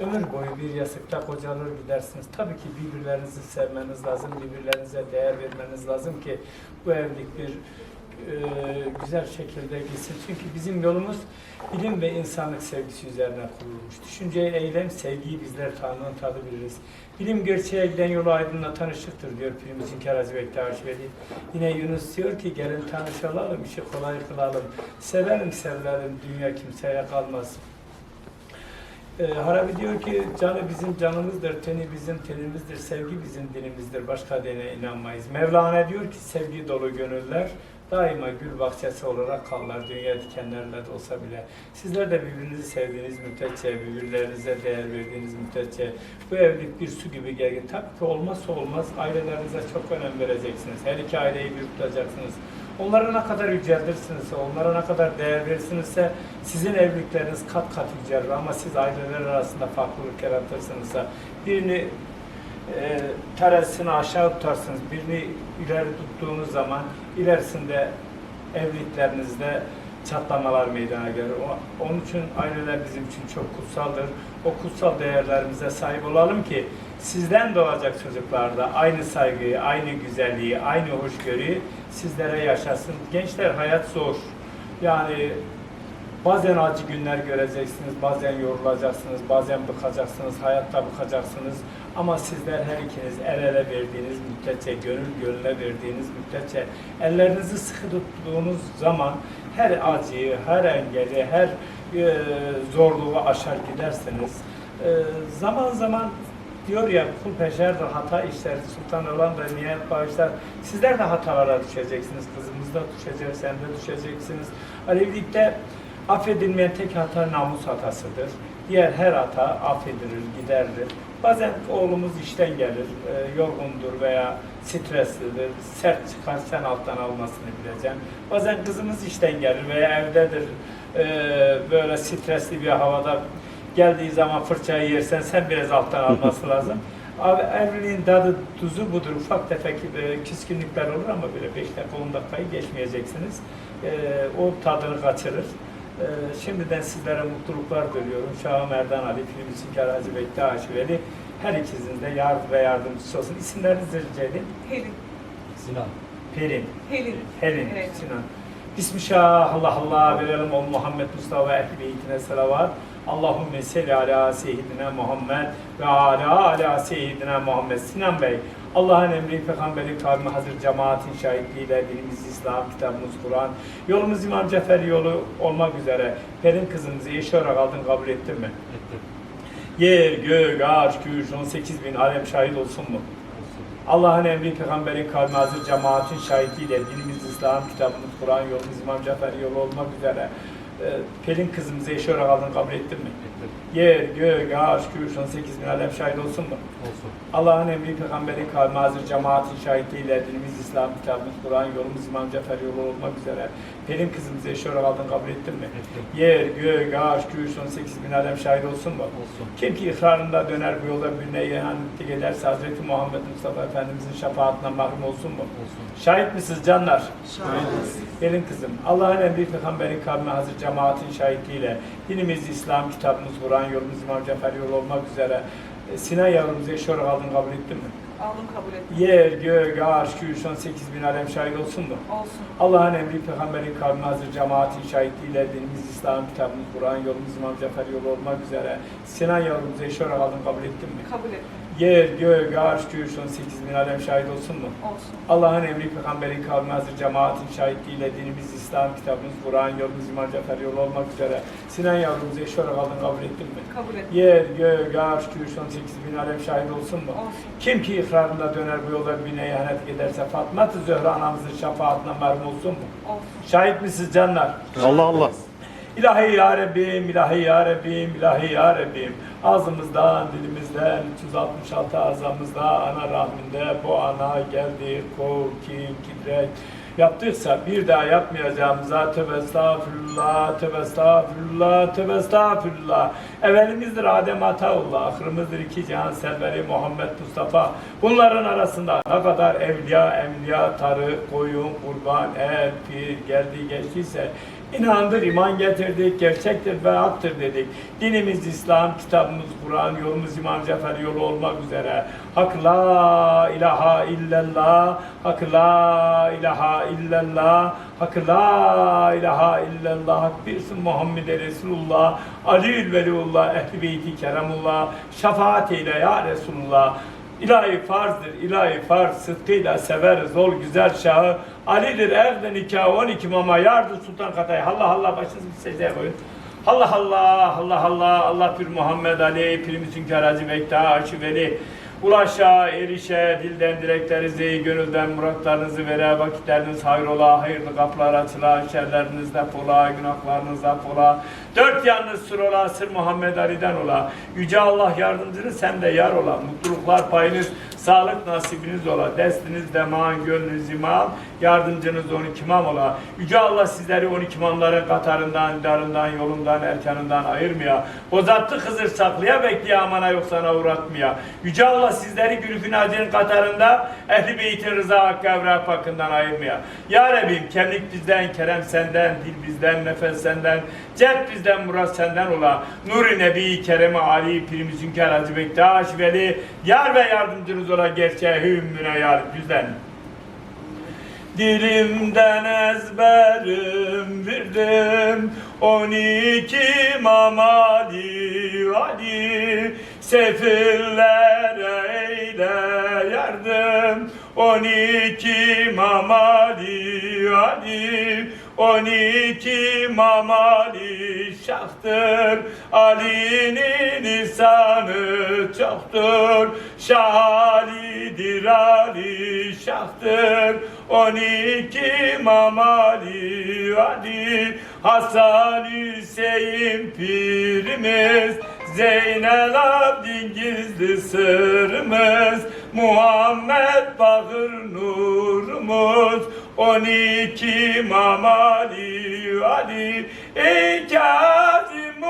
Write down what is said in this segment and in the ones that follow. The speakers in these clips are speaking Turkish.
ömür boyu bir yasıkta kocalır gidersiniz. Tabii ki birbirlerinizi sevmeniz lazım, birbirlerinize değer vermeniz lazım ki bu evlilik bir e, güzel şekilde gitsin. Çünkü bizim yolumuz bilim ve insanlık sevgisi üzerine kurulmuş. Düşünceyi, eylem, sevgiyi bizler Tanrı'nın tadabiliriz. Bilim gerçeğe giden yolu aydınlatan ışıktır diyor Pirimizin Kerazi Bektaş Veli. Yine Yunus diyor ki gelin tanışalım, işi kolay kılalım. Sevelim sevelim, dünya kimseye kalmaz. E, Harabi diyor ki canı bizim canımızdır, teni bizim tenimizdir, sevgi bizim dinimizdir, başka dine inanmayız. Mevlana diyor ki sevgi dolu gönüller daima gül bahçesi olarak kalırlar dünya dikenlerle de olsa bile. Sizler de birbirinizi sevdiğiniz müddetçe, birbirlerinize değer verdiğiniz müddetçe bu evlilik bir su gibi gergin. Tabii ki olmazsa olmaz ailelerinize çok önem vereceksiniz. Her iki aileyi bir tutacaksınız. Onlara ne kadar yüceltirsinizse, onlara ne kadar değer verirsinizse sizin evlilikleriniz kat kat yücelir ama siz aileler arasında farklılık yaratırsınızsa birini e, terazisini aşağı tutarsınız, birini ileri tuttuğunuz zaman ilerisinde evliliklerinizde çatlamalar meydana gelir. Onun için aileler bizim için çok kutsaldır. O kutsal değerlerimize sahip olalım ki sizden doğacak çocuklar da aynı saygıyı, aynı güzelliği, aynı hoşgörüyü sizlere yaşasın. Gençler hayat zor. Yani Bazen acı günler göreceksiniz, bazen yorulacaksınız, bazen bıkacaksınız, hayatta bıkacaksınız. Ama sizler her ikiniz el ele verdiğiniz müddetçe, gönül gönüle verdiğiniz müddetçe, ellerinizi sıkı tuttuğunuz zaman her acıyı, her engeli, her e, zorluğu aşar gidersiniz. E, zaman zaman diyor ya kul peşerdir hata işler, sultan olan da niyet bağışlar. Sizler de hatalara düşeceksiniz, kızımız da düşecek, sen de düşeceksiniz. Alevlikte affedilmeyen tek hata namus hatasıdır. Diğer her hata affedilir, giderilir. Bazen oğlumuz işten gelir, e, yorgundur veya streslidir, sert çıkar, sen alttan almasını bileceksin. Bazen kızımız işten gelir veya evdedir, e, böyle stresli bir havada geldiği zaman fırçayı yersen sen biraz alttan alması lazım. Abi evliliğin tadı tuzu budur. Ufak tefek e, küskünlükler olur ama böyle 5 dakika 10 dakikayı geçmeyeceksiniz. E, o tadını kaçırır. E, şimdiden sizlere mutluluklar diliyorum. Şahı Merdan Ali, Filmi Karaci Bektaş Veli. Her ikinizin de yar ve yardımcısı olsun. İsimlerinizi rica edeyim. Helin. Sinan. Pelin, Helin. Pelin, Evet. Sinan. Bismillah, Allah Allah, verelim o Muhammed Mustafa ehli beytine selavat. Allahümme selli ala seyyidina Muhammed ve ala ala seyyidina Muhammed. Sinan Bey, Allah'ın emri, peygamberin kavmi hazır cemaatin şahitliğiyle dinimiz İslam, kitabımız Kur'an, yolumuz İmam Cefer yolu olmak üzere Pelin kızımızı eşi olarak aldın kabul ettin mi? Ettim. Yer, gök, ağaç, güç, 18 bin alem şahit olsun mu? Allah'ın emri, peygamberin kavmi hazır cemaatin şahitliğiyle dinimiz İslam, kitabımız Kur'an, yolumuz İmam Cafer yolu olmak üzere e, Pelin kızımızı eşi olarak aldın kabul ettin mi? Ettim. Yer, gök, ağaç, güç, 18 bin alem şahit olsun mu? Olsun. Allah'ın emri, peygamberin kavmi hazır cemaatin şahitliğiyle dinimiz İslam, kitabımız Kur'an, yolumuz İmam Cafer yolu olmak üzere Pelin kızımızı eşi olarak aldın kabul ettin mi? Ettim. Yer, gök, ağaç, güç, 18 bin alem şahit olsun mu? Olsun. Kim ki ikrarında döner bu yolda birine ihanetlik ederse Hazreti Muhammed Mustafa Efendimizin şefaatinden mahrum olsun mu? Olsun. Şahit misiniz canlar? Şahit. Gelin kızım. Allah'ın emri peygamberin kavmi hazır cemaatin şahitliğiyle dinimiz İslam, kitabımız Kur'an, yolumuz İmam Cafer yolu olmak üzere Sinan yavrumuzu eşi olarak aldın kabul ettin mi? Aldım kabul ettim. Yer, gök, ağaç, güç, 18 bin alem şahit olsun mu? Olsun. Allah'ın emri peygamberin kavmi hazır cemaatin şahitliğiyle dinimiz İslam, kitabımız Kur'an, yolumuz İmam Cafer yolu olmak üzere Sinan yavrumuzu eşi olarak aldın kabul ettin mi? Kabul ettim. Yer, gök, ağaç, güç, 18 bin alem şahit olsun mu? Olsun. Allah'ın emri peygamberin kavmi hazır cemaatin şahitliğiyle dinimiz İslam, kitabımız Kur'an, yolumuz İmam Cafer yolu olmak üzere Sinan yavrumuzu eşi olarak aldın kabul ettin mi? Kabul ettim. Yer, gök, ağaç, güç, 18 bin alem şahit olsun mu? Olsun. Kim ki ikrarında döner bu yolda birine ihanet ederse Fatma-ı Zöhra anamızın şefaatinden mahrum olsun mu? Olsun. Şahit misiniz canlar? Allah Allah. İlahi ya Rabbim, ilahi ya Rabbim, ilahi ya Rabbim. Ağzımızdan, dilimizden, 366 azamızda, ana rahminde bu ana geldi, kov, kin, kidret. Yaptıysa bir daha yapmayacağımıza tövbe estağfurullah, tövbe estağfurullah, tövbe estağfurullah. Evvelimizdir Adem Ataullah, ahırımızdır iki cihan serveri Muhammed Mustafa. Bunların arasında ne kadar evliya, emliya, tarı, koyun, kurban, el, pir geldi geçtiyse İnandır, iman getirdik, gerçektir ve haktır dedik. Dinimiz İslam, kitabımız Kur'an, yolumuz İmam Cafer yolu olmak üzere. Hak la ilahe illallah, hak la ilahe illallah, hak la ilahe illallah, hak birsin Muhammed Resulullah, Ali Veliullah, Ehli Beyti Keremullah, şefaat eyle ya Resulullah. İlahi farzdır, ilahi farz, sıdkıyla severiz ol güzel şahı. Ali'dir evde nikahı 12 mama yardır sultan katayı. Allah Allah başınızı bir secdeye koyun. Allah Allah, Allah Allah, Allah bir Muhammed Ali, pirimizin keracı Bektaş, Veli. Ulaşa, erişe, dilden dileklerinizi, gönülden muratlarınızı vere, vakitleriniz hayrola, hayırlı kapılar açıla, şerleriniz depola, günahlarınız depola. Dört yanınız sır ola, sır Muhammed Ali'den ola. Yüce Allah yardımcınız sen de yar ola. Mutluluklar payınız, sağlık nasibiniz ola. Destiniz deman, gönlünüz imam, yardımcınız 12 imam ola. Yüce Allah sizleri 12 imamların katarından, darından, yolundan, erkanından ayırmaya. Bozattı Hızır saklaya bekleye amana yok sana uğratmaya. Yüce Allah sizleri gülfün acının katarında ehli beytin rıza hakkı evrak hakkından ayırmaya. Ya Rabbim kemlik bizden, kerem senden, dil bizden, nefes senden, cep bizden, murat senden ola. Nur-i Nebi, Kerem-i Ali, Pirimizin Keracı Bektaş, Veli, yar ve yardımcınız ola gerçeği hümmüne yar bizden. Dilimden ezberim verdim on iki mamali Ali Sefillere eyle yardım on iki mamali Ali on iki mamali şahtır. Ali'nin lisanı çoktur. Şalidir Ali şahtır. On iki mamali Ali Hasan Hüseyin pirimiz. Zeynel Abdin gizli sırrımız. Muhammed Bakır nurumuz On iki İmam Ali Ey Kazım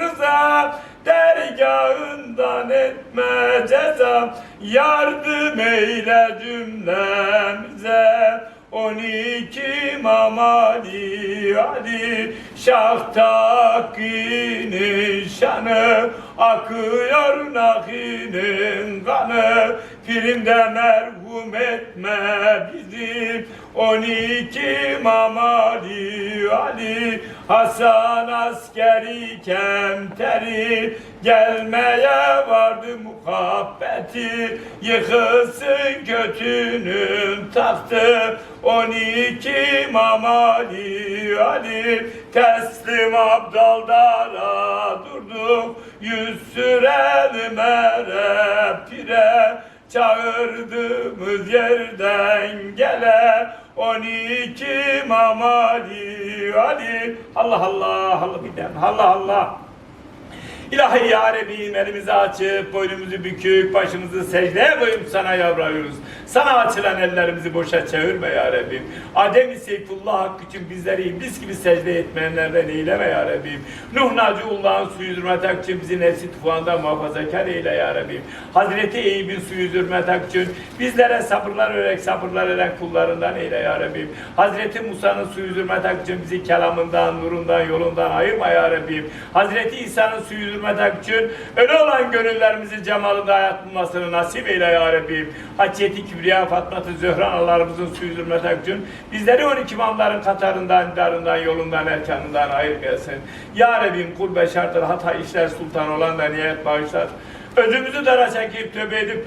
Rıza Dergahından etme ceza. Yardım eyle cümlemize. On iki İmam Ali Ali Şah Takki'nin şanı Akıyor Nahi'nin kanı. Filmde merhum etme bizi On İmam Ali. Hasan askeri kemteri Gelmeye vardı muhabbeti. Yıkılsın götünün tahtı. On iki İmam Ali. Ali Teslim abdaldara durduk Yüz sürelim ere pire Çağırdığımız yerden gele. On iki İmam Ali. Allah Allah Allah dem Allah Allah İlahi ya Rabbim elimizi açıp boynumuzu bükük başımızı secdeye koyup sana yalvarıyoruz. Sana açılan ellerimizi boşa çevirme ya Rabbim. Adem-i Seyfullah hakkı için bizleri iblis gibi secde etmeyenlerden eyleme ya Rabbim. Nuh Naciullah'ın suyu zürmet için bizi nefsi tufandan muhafazakar eyle ya Rabbim. Hazreti Eyüp'ün suyu zürmet için bizlere sabırlar örek sabırlar eren kullarından eyle ya Rabbim. Hazreti Musa'nın suyu zürmet için bizi kelamından, nurundan, yolundan ayırma ya Rabbim. Hazreti İsa'nın suyu zürmet için ölü olan gönüllerimizi cemalında hayat bulmasını nasip eyle ya Rabbim. Hacceti Kibriya Fatma-ı Zöhra analarımızın suyu zürmet için bizleri 12 imamların katarından, darından, yolundan, erkanından ayırmayasın. Ya Rabbim kul beşerdir hata işler sultan olan da niyet bağışlar. Özümüzü dara çekip tövbe edip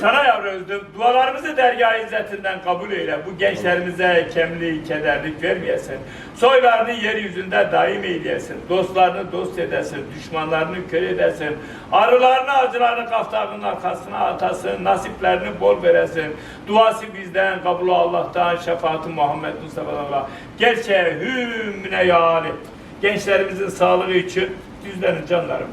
sana yavruzdur. Dualarımızı dergah izzetinden kabul eyle. Bu gençlerimize kemli, kederlik vermeyesin. Soylarını yeryüzünde daim eyleyesin. Dostlarını dost edesin. Düşmanlarını kör edesin. Arılarını acılarını kaftanın arkasına atasın. Nasiplerini bol veresin. Duası bizden, kabulü Allah'tan, şefaati Muhammed Mustafa'dan. Gerçeğe hümüne yani. Gençlerimizin sağlığı için yüzlerin canlarım.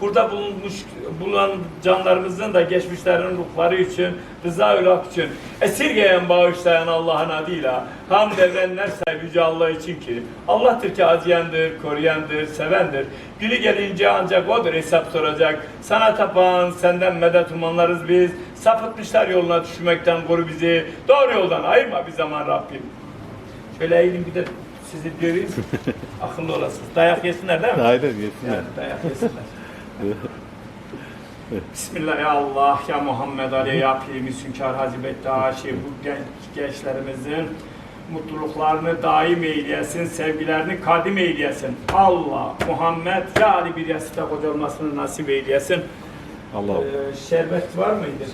Burada bulunmuş bulunan canlarımızın da geçmişlerin ruhları için, rıza hak için, esirgeyen bağışlayan Allah'ın adıyla hamd edenler sahibi Yüce Allah için ki Allah'tır ki acıyandır, koruyandır, sevendir. Günü gelince ancak O'dur hesap soracak. Sana tapan, senden medet umanlarız biz. Sapıtmışlar yoluna düşmekten koru bizi. Doğru yoldan ayırma bir zaman Rabbim. Şöyle eğilin bir de sizi döveyim. Akıllı olasınız. Dayak yesinler değil mi? Aynen yesinler. Yani dayak yesinler. Bismillah ya Allah ya Muhammed Ali ya Pirimiz Hünkar Hazibet Daşi bu genç gençlerimizin mutluluklarını daim eyleyesin, sevgilerini kadim eyleyesin. Allah, Muhammed ya Ali bir yasıda koca olmasını nasip eyleyesin. Allah Ee, şerbet var mıydı?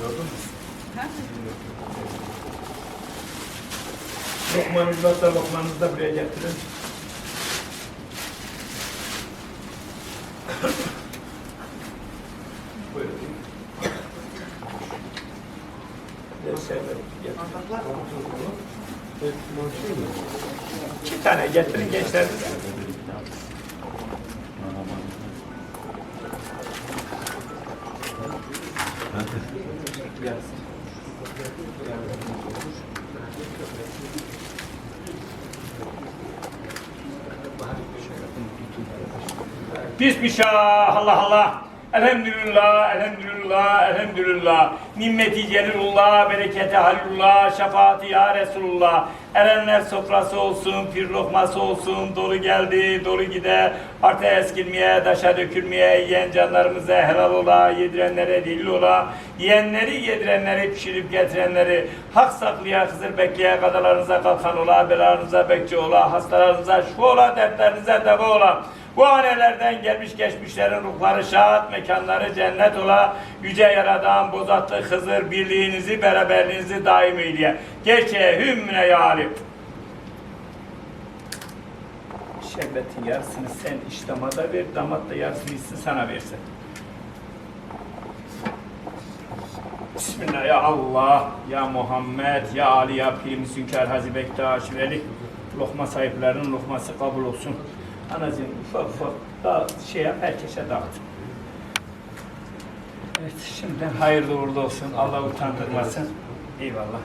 Gördün mü? Lokmanız varsa lokmanızı da buraya getirin. Buyurun. İki tane getirin gençler. Bismillah, Allah Allah. Elhamdülillah, elhamdülillah, elhamdülillah. Nimmeti celilullah, bereketi halilullah, şefaati ya Resulullah. Erenler sofrası olsun, pir lokması olsun, dolu geldi, dolu gider. Artı eskilmeye, taşa dökülmeye, yiyen canlarımıza helal ola, yedirenlere delil ola. Yiyenleri, yedirenleri, pişirip getirenleri, hak saklaya, hızır bekleye, kadalarınıza kalkan ola, belalarınıza bekçi ola, hastalarınıza şifa ola, dertlerinize deva ola. Bu hanelerden gelmiş geçmişlerin ruhları şahat, mekanları cennet ola, yüce yaradan bozatlı Hızır birliğinizi, beraberliğinizi daim eyleye. Gerçeğe hümmüne ya Ali. Şerbetin yarısını sen iç damada ver, damat da yarısını içsin sana versin. Bismillah ya Allah, ya Muhammed, ya Ali, ya Pirimiz Hünkar Hazı Bektaş Veli. Lokma sahiplerinin lokması kabul olsun. Anacığım ufak ufak dağıt, şey yap, herkese dağıt. Evet, şimdiden hayırlı uğurlu olsun. Allah utandırmasın. Eyvallah.